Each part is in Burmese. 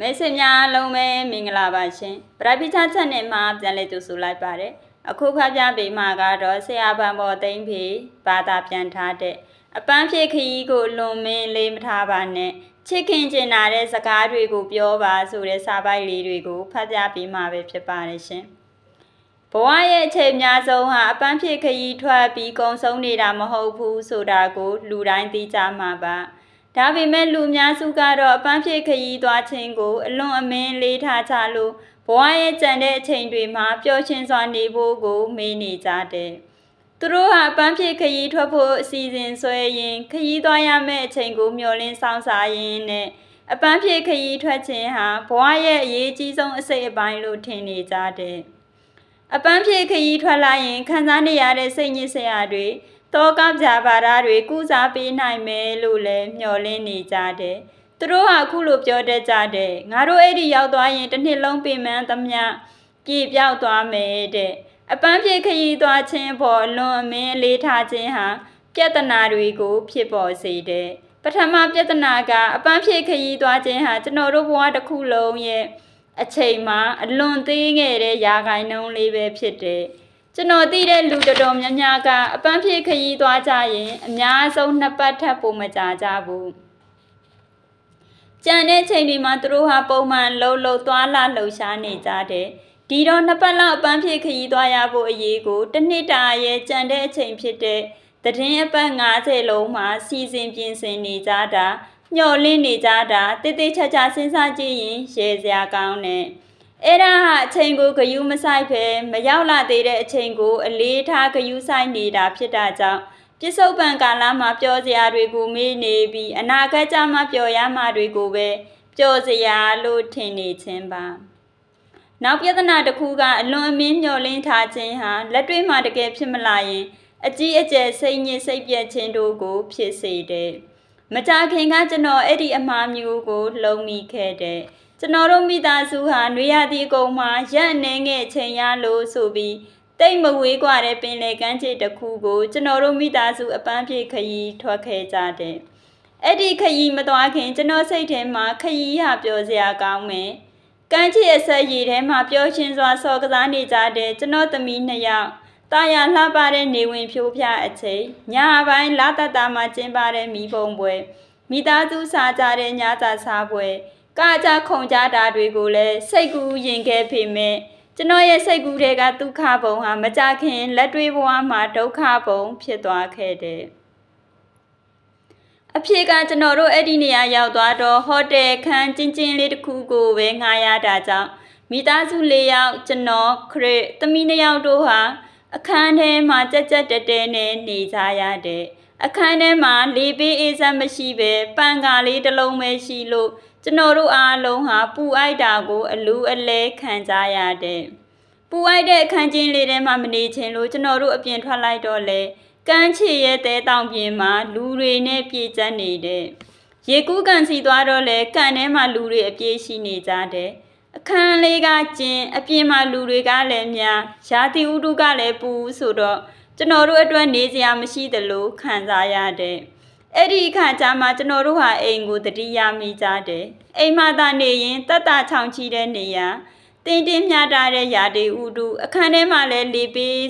မိတ်ဆွေများအားလုံးပဲမင်္ဂလာပါရှင်ပရပိချာချက်နဲ့မှပြန်လည်ကြိုဆိုလိုက်ပါတယ်အခုခါပြပေးမှာကတော့ဆရာဗန်ဘော်သိမ့်ဖေဘာသာပြန်ထားတဲ့အပန်းဖြေခရီးကိုလွန်မင်းလေးမထားပါနဲ့ချစ်ခင်ကျင်နာတဲ့စကားတွေကိုပြောပါဆိုတဲ့စာပိုက်လေးတွေကိုဖတ်ပြပေးမှာပဲဖြစ်ပါတယ်ရှင်ဘဝရဲ့အချိန်အများဆုံးဟာအပန်းဖြေခရီးထွက်ပြီးကုံဆုံးနေတာမဟုတ်ဘူးဆိုတာကိုလူတိုင်းသိကြမှာပါ ဒါပေမဲ့လူများစုကတော့အပန်းဖြေခရီးသွားခြင်းကိုအလွန်အမင်းလေးထားကြလို့ဘဝရဲ့ကြံတဲ့အချိန်တွေမှာပျော်ရွှင်စွာနေဖို့ကိုမေးနေကြတယ်။သူတို့ဟာအပန်းဖြေခရီးထွက်ဖို့အစီအစဉ်ဆွဲရင်ခရီးသွားရမယ့်အချိန်ကိုမျှော်လင့်ဆောင်စားရင်းနဲ့အပန်းဖြေခရီးထွက်ခြင်းဟာဘဝရဲ့အရေးကြီးဆုံးအစိတ်အပိုင်းလို့ထင်နေကြတယ်။အပန်းဖြေခရီးထွက်လာရင်ခံစားနေရတဲ့စိတ်ညစ်စရာတွေ တောကပြပါရာတွေကုစားပေးနိုင်မယ်လို့လည်းမျှော်လင့်နေကြတယ်။သူတို့ဟာအခုလိုပြောတတ်ကြတယ်။ငါတို့အဲ့ဒီရောက်သွားရင်တစ်နှစ်လုံးပြင်မှန်းသမျှကြည်ပြောက်သွားမယ်တဲ့အပန်းဖြေခရီးသွားခြင်းပေါ်လွန်အမင်းအလေးထားခြင်းဟာပြဿနာတွေကို ဖြစ်ပေါ်စေတယ်။ပထမပြဿနာကအပန်းဖြေခရီးသွားခြင်းဟာကျွန်တော်တို့ဘဝတစ်ခုလုံးရဲ့အချိန်မှာအလွန်သေးငယ်တဲ့ယာဂိုင်နှုန်းလေးပဲဖြစ်တယ်။ ကျွန်တော်သိတဲ့လူတော်တော်များများကအပန်းဖြေခရီးသွားကြရင်အများဆုံးနှစ်ပတ်ထပ်ပုံမကြကြဘူးကြံတဲ့ချိန်ဒီမှာသူတို့ဟာပုံမှန်လှုပ်လှုပ်သွားလာလှုပ်ရှားနေကြတယ်ဒီတော့နှစ်ပတ်လောက်အပန်းဖြေခရီးသွားရဖို့အရေးကိုတစ်နှစ်တာရဲ့ကြံတဲ့အချိန်ဖြစ်တဲ့တည်င်းအပတ်90လုံးမှာစီစဉ်ပြင်ဆင်နေကြတာညှော်လင့်နေကြတာတိတိကျကျစဉ်းစားကြည့်ရင်ရေစရာကောင်းတယ် အဲ့ဒါဟာအချိန်ကိုဂယုမဆိုင်ပဲမရောက်လာသေးတဲ့အချိန်ကိုအလေးထားဂယုဆိုင်နေတာဖြစ်တာကြောင့်ပြစ္ဆုတ်ပံကာလမှာပျော်စရာတွေကိုမေးနေပြီးအနာဂတ်ကြမှာပျော်ရမှာတွေကိုပဲပျော်စရာလို့ထင်နေခြင်းပါနောက်ပြဿနာတစ်ခုကအလွန်အမင်းမျောလင်းထားခြင်းဟာလက်တွေ့မှာတကယ်ဖြစ်မလာရင် အကြီးအကျယ်စိတ်ညစ်စိတ်ပြက်ခြင်းတို့ကို ဖြစ်စေတယ်မကြခင်ကကျွန်တော်အဲ့ဒီအမှားမျိုးကို လုံမိခဲ့တယ် ကျွန်တော်တို့မိသားစုဟာနွေရသည့်အကုန်မှာရက်အနေငယ်ချိန်ရလို့ဆိုပြီးတိတ်မဝေးกว่าတဲ့ပင်လေကမ်းခြေတစ်ခုကိုကျွန်တော်တို့မိသားစုအပန်းဖြေခရီးထွက်ခဲ့ကြတယ်။အဲ့ဒီခရီးမသွားခင်ကျွန်တော်စိတ်ထဲမှာခရီးဟာပျော်စရာကောင်းမယ်။ကမ်းခြေအဆက်ရည်ထဲမှာပျော်ရွှင်စွာဆော်ကစားနေကြတဲ့ကျွန်တော်သမီးနှစ်ယောက်တာယာလှပတဲ့နေဝင်ဖြိုးဖျအချိန်ညပိုင်းလာတတမှာကျင်းပတဲ့မိဘုံပွဲမိသားစုစားကြတဲ့ညစာစားပွဲ ကကြခုံကြတာတွေကိုလည်းစိတ်ကူးရင်ခဲ့ပေမဲ့ကျွန်တော်ရဲ့စိတ်ကူးတွေကဒုက္ခဘုံဟာမကြခင်လက်တွေးဘဝမှာဒုက္ခဘုံဖြစ်သွားခဲ့တယ်အဖြစ်ကကျွန်တော်တို့အဲ့ဒီနေရာရောက်သွားတော့ဟိုတယ်ခန်းကျင်းကျင်းလေးတစ်ခုကိုပဲငှားရတာကြောင့်မိသားစု၄ယောက်ကျွန်တော်ခရစ်သမီး၂ယောက်တို့ဟာအခန်းထဲမှာကြက်ကြက်တဲတဲနဲ့နေကြရတဲ့အခန်းထဲမှာလေပေးအေးစမ်းမရှိပဲပန်ကာလေးတစ်လုံးပဲရှိလို့ ကျွန်တော်တို့အားလုံးဟာပူအိုက်တာကို အလူအလဲခံကြရတဲ့ပူအိုက်တဲ့အခန်းချင်းလေးထဲမှာမနေချင်လို့ကျွန်တော်တို့အပြင်ထွက်လိုက်တော့လေကမ်းခြေရဲ့တဲတောင်ပြင်မှာလူတွေနဲ့ပြည့်ကျက်နေတဲ့ရေကူးကန်စီသွားတော့လေကန်ထဲမှာလူတွေအပြည့်ရှိနေကြတဲ့အခန်းလေးကကျင်းအပြင်မှာလူတွေကလည်းများရာသီဥတုကလည်းပူဆိုတော့ကျွန်တော်တို့အတွက်နေစရာမရှိသလိုခံစားရတဲ့ အဲ့ဒီအခါကျမှကျွန်တော်တို့ဟာအိမ်ကိုတတိယမိကြတယ်အိမ်မှာသာနေရင်တတ်တာချောင်ချီတဲ့နေရာတင်းတင်းမြတာတဲ့ရာဒီဥတုအခန်းထဲမှာလည်းလေပေး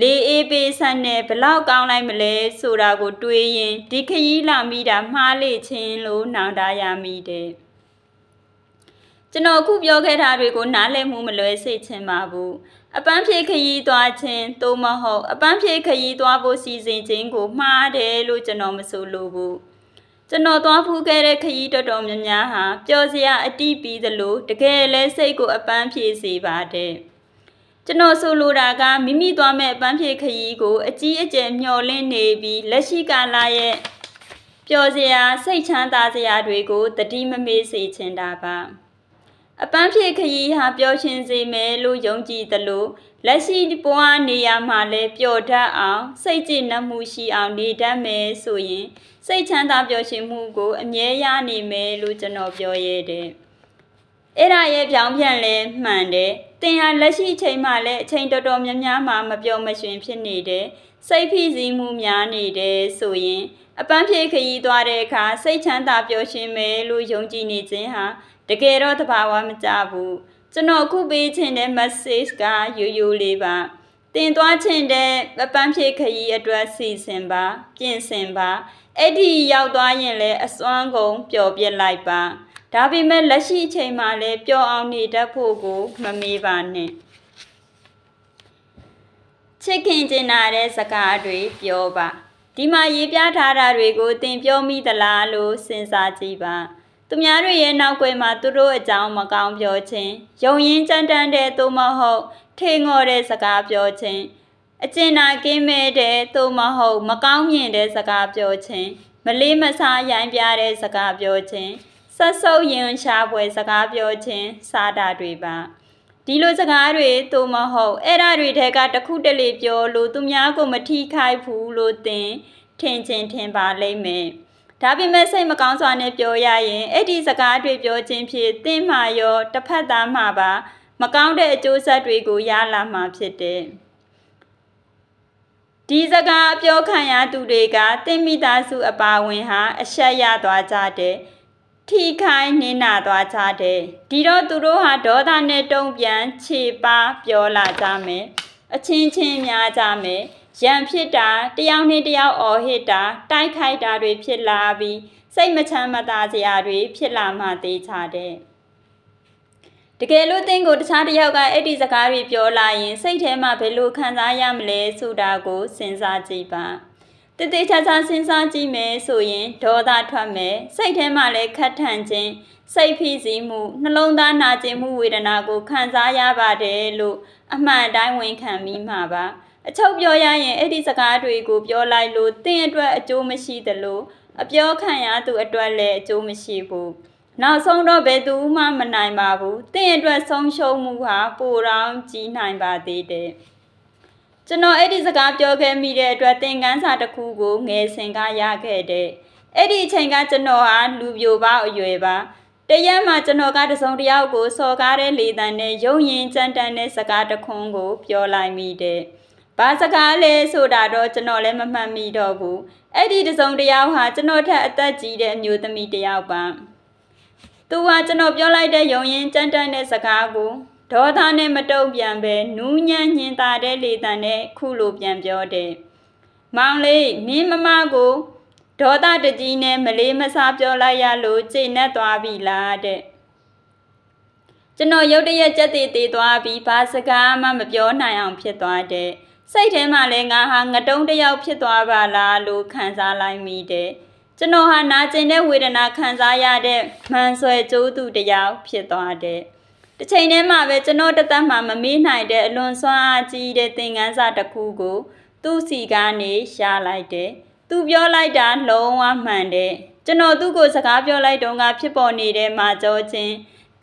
လေအေးပေးဆန်းနဲ့ဘလောက်ကောင်းလိုက်မလဲဆိုတာကိုတွေးရင်ဒီခရီးလာမိတာမှားလေချင်းလို့နောင်တရမိတယ် ကျွန်တော်အခုပြောခဲ့တာတွေကိုနားလည်မှုမလွဲစေချင်ပါဘူးအပန်းဖြေခရီးသွားခြင်းသို့မဟုတ်အပန်းဖြေခရီးသွားဖို့စီစဉ်ခြင်းကိုမှားတယ်လို့ကျွန်တော်မဆိုလိုဘူးကျွန်တော်သွားဖူးခဲ့တဲ့ခရီးတော်တော်များများဟာပျော်စရာအတိပြီးသလိုတကယ်လဲစိတ်ကိုအပန်းဖြေစေပါတယ်ကျွန်တော်ဆိုလိုတာကမိမိသွားမဲ့အပန်းဖြေခရီးကိုအကြီးအကျယ်မျှော်လင့်နေပြီးလက်ရှိကာလရဲ့ပျော်စရာစိတ်ချမ်းသာစရာတွေကိုတတိမမေ့စေချင်တာပါ အပန်းဖြေခရီးဟာပျော်ရွှင်စေမယ်လို့ယုံကြည်သလိုလက်ရှိဘဝနေရာမှာလည်းပျော်တတ်အောင်စိတ်ကြည်နမှုရှိအောင်နေတတ်မယ်ဆိုရင်စိတ်ချမ်းသာပျော်ရွှင်မှုကိုအမြဲရနေမယ်လို့ကျွန်တော်ပြောရဲတယ်အဲ့ဒါရဲ့ပြောင်းပြန်လဲမှန်တယ်တင်ဟာလက်ရှိအချိန်မှလည်းအချိန်တော်တော်များများမှမပြောမရွှင်ဖြစ်နေတယ်စိတ်ဖိစီးမှုများနေတယ်ဆိုရင်အပန်းဖြေခရီးသွားတဲ့အခါစိတ်ချမ်းသာပျော်ရွှင်မယ်လို့ယုံကြည်နေခြင်းဟာ တကယ်တော့တဘာဝမကြဘူးကျွန်တော်အခုပေးချင်တဲ့ message ကရိုးရိုးလေးပါတင်သွားချင်တဲ့အပန်းဖြေခရီးအတွက်စီစဉ်ပါ ပြင်ဆင်ပါအဲ့ဒီရောက်သွားရင်လည်းအစွမ်းကုန်ပျော်ပြစ်လိုက်ပါဒါပေမဲ့လက်ရှိအချိန်မှာလည်းပျော်အောင်နေတတ်ဖို့ကိုမမေ့ပါနဲ့ချစ်ခင်ကျင်နာတဲ့စကားတွေပြောပါဒီမှာရေးပြထားတာတွေကိုသင်ပြောမိသလားလို့စဉ်းစားကြည့်ပါ သူများတွေရဲ့နောက်ွယ်မှာသူတို့အကြောင်းမကောင်းပြောခြင်းယုံရင်ကြမ်းတမ်းတဲ့သို့မဟုတ်ထေငေါ်တဲ့စကားပြောခြင်းအကျဉ်းနာကင်းမဲ့တဲ့သို့မဟုတ်မကောင်းမြင်တဲ့စကားပြောခြင်းမလေးမစားရိုင်းပြတဲ့စကားပြောခြင်းဆက်ဆုပ်ရင်ရှားပွဲစကားပြောခြင်းစားတာတွေပါဒီလိုစကားတွေသို့မဟုတ်အဲ့ဓာတွေထဲကတစ်ခုတလေပြောလို့သူများကိုမထိခိုက်ဘူးလို့သင်ထင်ချင်းထင်ပါလိမ့်မယ် ဒါပေမဲ့စိတ်မကောင်းစွာနဲ့ပြောရရင်အဲ့ဒီစကားတွေပြောခြင်းဖြင့်သင်မှရောတစ်ဖက်သားမှပါ မကောင်းတဲ့အကျိုးဆက်တွေကိုရလာမှာဖြစ်တယ်ဒီစကားပြောခံရသူတွေကတင့်မိသားစုအပါဝင်ဟာအဆက်ရသွားကြတယ်ထိခိုင်းနေနာသွားကြတယ်ဒီတော့သူတို့ဟာဒေါသနဲ့တုံ့ပြန်ခြေပါပြောလာကြမယ်အချင်းချင်းများကြမယ် ရန်ဖြစ်တာတယောက်နဲ့တယောက်အော်ဟစ်တာတိုက်ခိုက်တာတွေဖြစ်လာပြီးစိတ်မချမ်းမသာစရာတွေဖြစ်လာမှသေးချတယ်တကယ်လို့သင်ကိုတခြားတစ်ယောက်ကအဲ့ဒီစကားတွေပြောလာရင်စိတ်ထဲမှာဘယ်လိုခံစားရမလဲဆိုတာကိုစဉ်းစားကြည့်ပါတည်တည်ချာချာစဉ်းစားကြည့်မယ်ဆိုရင်ဒေါသထွက်မယ်စိတ်ထဲမှာလည်းခတ်ထန်ခြင်းစိတ်ဖိစီးမှုနှလုံးသားနာကျင်မှုဝေဒနာကိုခံစားရပါတယ်လို့အမှန်တိုင်းဝန်ခံမိမှာပါ အချုပ်ပြောရရင်အဲ့ဒီစကားတွေကိုပြောလိုက်လို့သင်အတွက်အကျိုးမရှိသလိုအပြောခံရသူအတွက်လည်းအကျိုးမရှိဘူးနောက်ဆုံးတော့ဘယ်သူမှမနိုင်ပါဘူး။တင့်အတွက်ဆုံးရှုံးမှုဟာပိုတောင်ကြီးနိုင်ပါသေးတယ်။ကျွန်တော်အဲ့ဒီစကားပြောခဲ့မိတဲ့အတွက်သင်ခန်းစာတစ်ခုကိုငယ်စဉ်ကရခဲ့တဲ့။အဲ့ဒီအချိန်ကကျွန်တော်ဟာလူပြိုပါအရွယ်ပါ။တရက်မှကျွန်တော်ကတစုံတစ်ယောက်ကိုစော်ကားတဲ့လေတံနဲ့ယုံရင်ကြမ်းတမ်းတဲ့စကားတစ်ခွန်းကို ပြောလိုက်မိတဲ့။ ဘာစကားလဲဆိုတာတော့ကျွန်တော်လည်းမမှတ်မိတော့ဘူး။အဲ့ဒီတစုံတစ်ယောက်ဟာကျွန်တော်ထက်အသက်ကြီးတဲ့အမျိုးသမီးတစ်ယောက်ပါ။သူဟာကျွန်တော်ပြောလိုက်တဲ့ယုံရင်ကြမ်းတမ်းတဲ့စကားကိုဒေါသနဲ့မတုံ့ပြန်ပဲနူးညံ့ညင်သာတဲ့လေတံနဲ့ခုလိုပြန်ပြောတယ်။မောင်လေးမင်းမမကိုဒေါသတကြီးနဲ့မလေးမစားပြောလိုက်ရလို့ကျိတ်နှက်သွားပြီလားတဲ့။ကျွန်တော်ရုတ်တရက်ကြက်သေးသေးသွားပြီးဘာစကားမှမပြောနိုင်အောင်ဖြစ်သွားတဲ့ စိတ်ထဲမှာလည်းငါဟာငတုံးတယောက်ဖြစ်သွားပါလားလို့ခံစားလိုက်မိတဲ့။ကျွန်တော်ဟာနာကျင်တဲ့ဝေဒနာခံစားရတဲ့မှန်ဆွဲကြိုးသူတယောက်ဖြစ်သွားတဲ့တစ်ချိန်တည်းမှာပဲကျွန်တော်တသက်မှမမေးနိုင်တဲ့အလွန်ဆွမ်းအားကြီးတဲ့သင်ခန်းစာတစ်ခုကိုသူ့စီကနေရှားလိုက်တယ်။သူပြောလိုက်တာလုံးဝမှန်တယ်။ကျွန်တော်သူ့ကိုစကားပြောလိုက်တော့ကဖြစ်ပေါ်နေတဲ့မာကြောခြင်း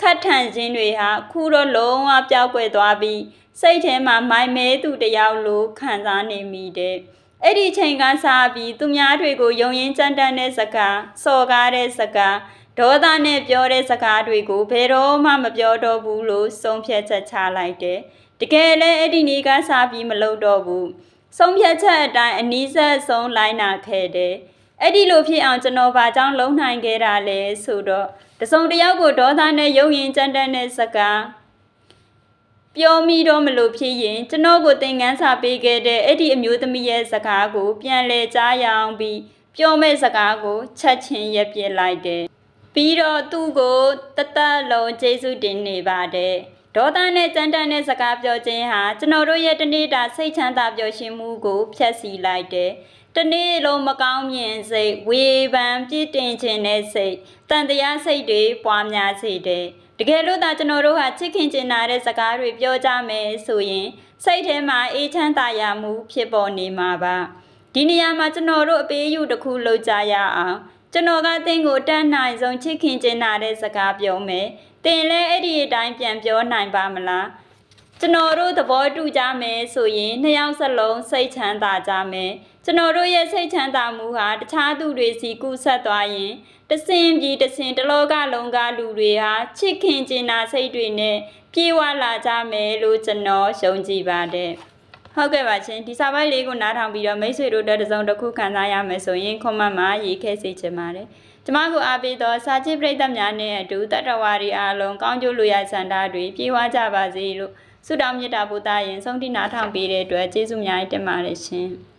ခတ်ထန်ခြင်းတွေဟာခုတော့လုံးဝပျောက်ကွယ်သွားပြီး စိတ်ထဲမှာမိုင်မဲသူတယောက်လိုခံစားနေမိတယ်။အဲ့ဒီချိန်ကစားပြီးသူများတွေကိုယုံရင်ကြမ်းတမ်းတဲ့စကားစော်ကားတဲ့စကားဒေါသနဲ့ပြောတဲ့စကားတွေကိုဘယ်တော့မှမပြောတော့ဘူးလို့ဆုံးဖြတ်ချက်ချလိုက်တယ်တကယ်လည်းအဲ့ဒီနေ့ကစားပြီးမလုပ်တော့ဘူးဆုံးဖြတ်ချက်အတိုင်းအနီးဆက်ဆုံးလိုက်နာခဲ့တယ်အဲ့ဒီလိုဖြစ်အောင်ကျွန်တော်ဘာကြောင့်လုံနိုင်ခဲ့တာလဲဆိုတော့တစုံတယောက်ကိုဒေါသနဲ့ယုံရင်ကြမ်းတမ်းတဲ့စကား ပြောမိတော့မလို့ဖြစ်ရင်ကျွန်တော်ကိုသင်ခန်းစာပေးခဲ့တဲ့အဲ့ဒီအမျိုးသမီးရဲ့စကားကို ပြန်လဲကြားရအောင်ပြီးပြောမဲ့စကားကိုချက်ချင်းရက်ပြစ်လိုက်တယ်ပြီးတော့သူ့ကိုတသက်လုံးကျေးဇူးတင်နေပါတယ်ဒေါသနဲ့ကြမ်းတမ်းတဲ့စကားပြောခြင်းဟာကျွန်တော်တို့ရဲ့တနေ့တာစိတ်ချမ်းသာပျော်ရွှင်မှုကိုဖျက်ဆီးလိုက်တယ် တနေ့လုံးမကောင်းမြင်စိတ်ဝေဖန်ပြစ်တင်ခြင်းနဲ့စိတ်တန်တရားစိတ်တွေပွားများစေတယ်တကယ်လို့သာကျွန်တော်တို့ဟာချစ်ခင်ကျင်နာတဲ့စကားတွေပြောကြမယ်ဆိုရင်စိတ်ထဲမှာအေးချမ်းသာရမှုဖြစ်ပေါ်နေမှာပါဒီနေရာမှာကျွန်တော်တို့အပေးယူတစ်ခုလုပ်ကြရအောင်ကျွန်တော်ကသင်ကိုတန်းနိုင်ဆုံးချစ်ခင်ကျင်နာတဲ့စကားပြောမယ်သင်လည်းအဲ့ဒီအတိုင်းပြန်ပြောနိုင်ပါမလားကျွန်တော်တို့သဘောတူကြမယ်ဆိုရင်နှစ်ယောက်စလုံးစိတ်ချမ်းသာကြမယ် ကျွန်တော်တို့ရဲ့စိတ်ချမ်းသာမှုဟာတခြားသူတွေစီကူးဆက်သွားရင်တစင်ပြီးတစင်တလောကလုံးကလူတွေဟာချစ်ခင်ကျင်နာစိတ်တွေနဲ့ပြေဝလာကြမယ်လို့ကျွန်တော်ယုံကြည်ပါတယ်ဟုတ်ကဲ့ပါရှင်ဒီစာပိုက်လေးကိုနားထောင်ပြီးတော့မိတ်ဆွေတို့တက်တစ်စုံတစ်ခုခံစားရမယ်ဆိုရင် comment မှာရေးခဲ့စေချင်ပါတယ်ကျမကိုအားပေးသောစာချစ်ပရိသတ်များနဲ့အတူတတ္တဝါတွေအားလုံးကောင်းကျိုးလိုရဆန္ဒတွေပြေဝကြပါစေလို့ဆုတောင်းမေတ္တာပို့သရင်ဆုံးထိနားထောင်ပေးတဲ့အတွက်ကျေးဇူးများတင်ပါတယ်ရှင်